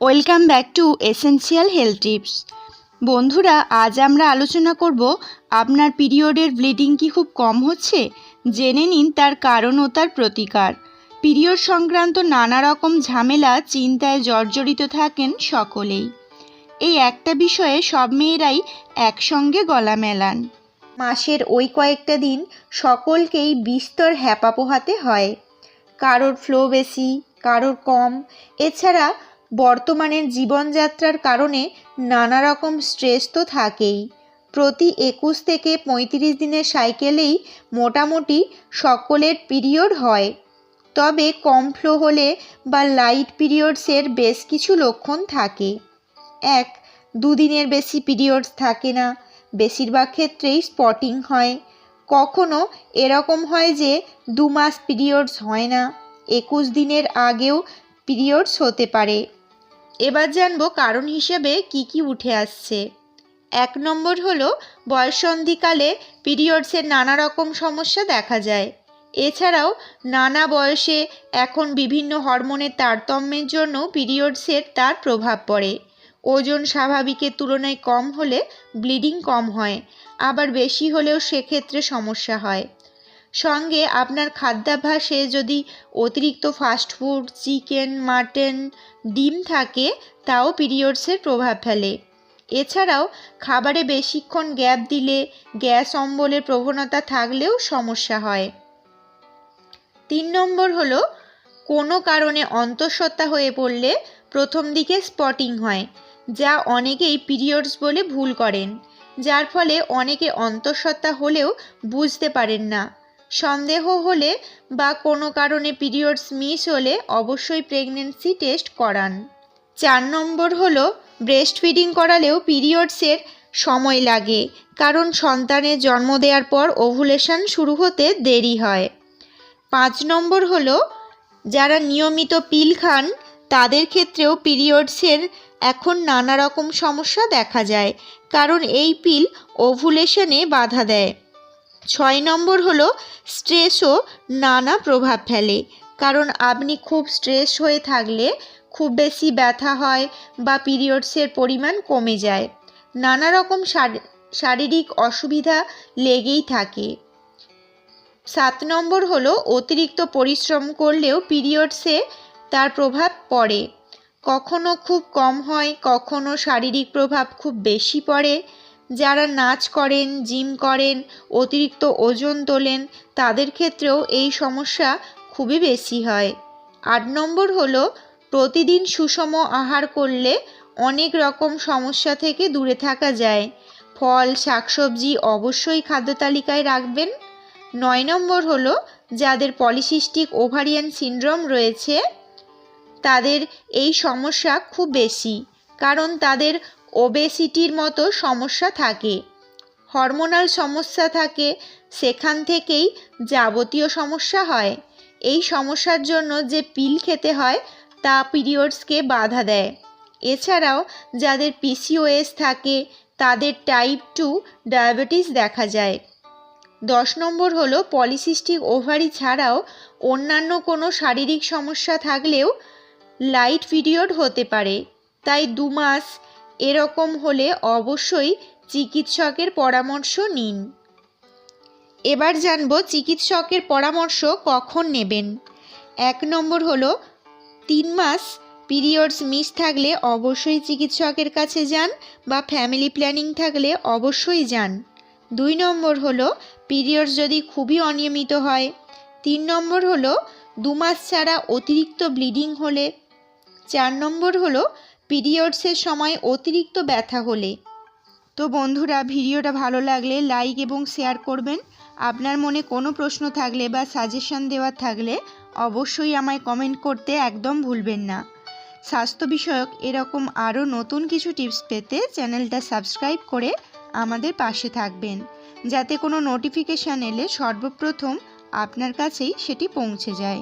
Welcome back to essential health tips. বন্ধুরা, আজ আমরা আলোচনা করব, আপনার পিরিয়ডের ব্লিডিং কি খুব কম হচ্ছে? জেনে নিন তার কারণ ও তার প্রতিকার। পিরিয়ড সংক্রান্ত নানা রকম ঝামেলা চিন্তায় জর্জরিত থাকেন সকলেই। এই একটা বিষয়ে সব মেয়েরাই একসঙ্গে গলা মেলান। মাসের ওই কয়েকটা দিন সকলকেই বিস্তর হ্যাপা পোহাতে হয়। কারোর ফ্লো বেশি, কারোর কম। এছাড়া বর্তমানের জীবনযাত্রার কারণে নানা রকম স্ট্রেস তো থাকেই। প্রতি একুশ থেকে পঁয়ত্রিশ দিনের সাইকেলেই মোটামুটি সকলের পিরিয়ড হয়। তবে কম ফ্লো হলে বা লাইট পিরিয়ডসের বেশ কিছু লক্ষণ থাকে। এক, দুদিনের বেশি পিরিয়ডস থাকে না। বেশিরভাগ ক্ষেত্রেই স্পটিং হয়। কখনো এরকম হয় যে দু মাস পিরিয়ডস হয় না। একুশ দিনের আগেও পিরিয়ডস হতে পারে। এবার জানব কারণ হিসেবে কি কি উঠে আসছে। এক নম্বর হলো, বয়ঃসন্ধিকালে পিরিয়ডসের নানা রকম সমস্যা দেখা যায়। এছাড়াও, নানা বয়সে এখন বিভিন্ন হরমোনের তারতম্যের জন্য পিরিয়ডসের তার প্রভাব পড়ে। ওজন স্বাভাবিকের তুলনায় কম হলে ব্লিডিং কম হয়, আবার বেশি হলেও সেক্ষেত্রে সমস্যা হয়। সঙ্গে আপনার খাদ্যাভ্যাসে যদি অতিরিক্ত ফাস্টফুড চিকেন মাটন ডিম থাকে, তাও পিরিয়ডসের প্রভাব ফেলে। এছাড়াও খাবারে বেশিক্ষণ গ্যাপ দিলে গ্যাস অম্বলের প্রবণতা থাকলেও সমস্যা হয়। তিন নম্বর হলো, কোনো কারণে অন্তঃসত্ত্বা হয়ে পড়লে প্রথম দিকে স্পটিং হয়, যা অনেকেই পিরিয়ডস বলে ভুল করেন, যার ফলে অনেকে অন্তঃসত্ত্বা হলেও বুঝতে পারেন না। সন্দেহ হলে বা কোনো কারণে পিরিয়ডস মিস হলে অবশ্যই প্রেগনেন্সি টেস্ট করান। চার নম্বর হলো, ব্রেস্ট ফিডিং করালেও পিরিয়ডসের সময় লাগে, কারণ সন্তানের জন্ম দেওয়ার পর ওভুলেশন শুরু হতে দেরি হয়। পাঁচ নম্বর হলো, যারা নিয়মিত পিল খান, তাদের ক্ষেত্রেও পিরিয়ডসের এখন নানা রকম সমস্যা দেখা যায়, কারণ এই পিল ওভুলেশনে বাধা দেয়। ছয় নম্বর হলো, স্ট্রেসও নানা প্রভাব ফেলে। কারণ আপনি খুব স্ট্রেস হয়ে থাকলে খুব বেশি ব্যথা হয় বা পিরিয়ডসের পরিমাণ কমে যায়। নানা রকম শারীরিক অসুবিধা লেগেই থাকে। সাত নম্বর হলো, অতিরিক্ত পরিশ্রম করলেও পিরিয়ডসে তার প্রভাব পড়ে। কখনো খুব কম হয়, কখনো শারীরিক প্রভাব খুব বেশি পড়ে। যারা নাচ করেন, জিম করেন, অতিরিক্ত ওজন তোলেন, তাদের ক্ষেত্রেও এই সমস্যা খুবই বেশি হয়। আট নম্বর হলো, প্রতিদিন সুষম আহার করলে অনেক রকম সমস্যা থেকে দূরে থাকা যায়। ফল, শাকসবজি অবশ্যই খাদ্য তালিকায় রাখবেন। নয় নম্বর হলো, যাদের পলিসিস্টিক ওভারিয়ান সিন্ড্রোম রয়েছে, তাদের এই সমস্যা খুব বেশি, কারণ তাদের ওবেসিটির মতো সমস্যা থাকে। হরমোনাল সমস্যা থাকে, সেখান থেকেই যাবতীয় সমস্যা হয়। এই সমস্যার জন্য যে পিল খেতে হয়, তা পিরিয়ডসকে বাধা দেয়। এছাড়াও যাদের পিসিওএস থাকে, তাদের টাইপ টু ডায়াবেটিস দেখা যায়। দশ নম্বর হলো পলিসিস্টিক ওভারি ছাড়াও অন্যান্য কোনো শারীরিক সমস্যা থাকলেও লাইট পিরিয়ড হতে পারে। তাই দু মাস এরকম হলে অবশ্যই চিকিৎসকের পরামর্শ নিন। এবার জানব চিকিৎসকের পরামর্শ কখন নেবেন। এক নম্বর হলো, তিন মাস পিরিয়ডস মিস থাকলে অবশ্যই চিকিৎসকের কাছে যান বা ফ্যামিলি প্ল্যানিং থাকলে অবশ্যই যান। দুই নম্বর হলো, পিরিয়ডস যদি খুবই অনিয়মিত হয়। তিন নম্বর হলো, দু মাস ছাড়া অতিরিক্ত ব্লিডিং হলে। চার নম্বর হলো পিরিয়ডসের সময় অতিরিক্ত ব্যথা হলে। তো বন্ধুরা, ভিডিওটা ভালো লাগলে লাইক এবং শেয়ার করবেন। আপনার মনে কোনো প্রশ্ন থাকলে বা সাজেশন দেওয়ার থাকলে অবশ্যই আমায় কমেন্ট করতে একদম ভুলবেন না। স্বাস্থ্য বিষয়ক এরকম আরও নতুন কিছু টিপস পেতে চ্যানেলটা সাবস্ক্রাইব করে আমাদের পাশে থাকবেন। যাতে কোনো নোটিফিকেশান এলে সর্বপ্রথম আপনার কাছেই সেটি পৌঁছে যায়।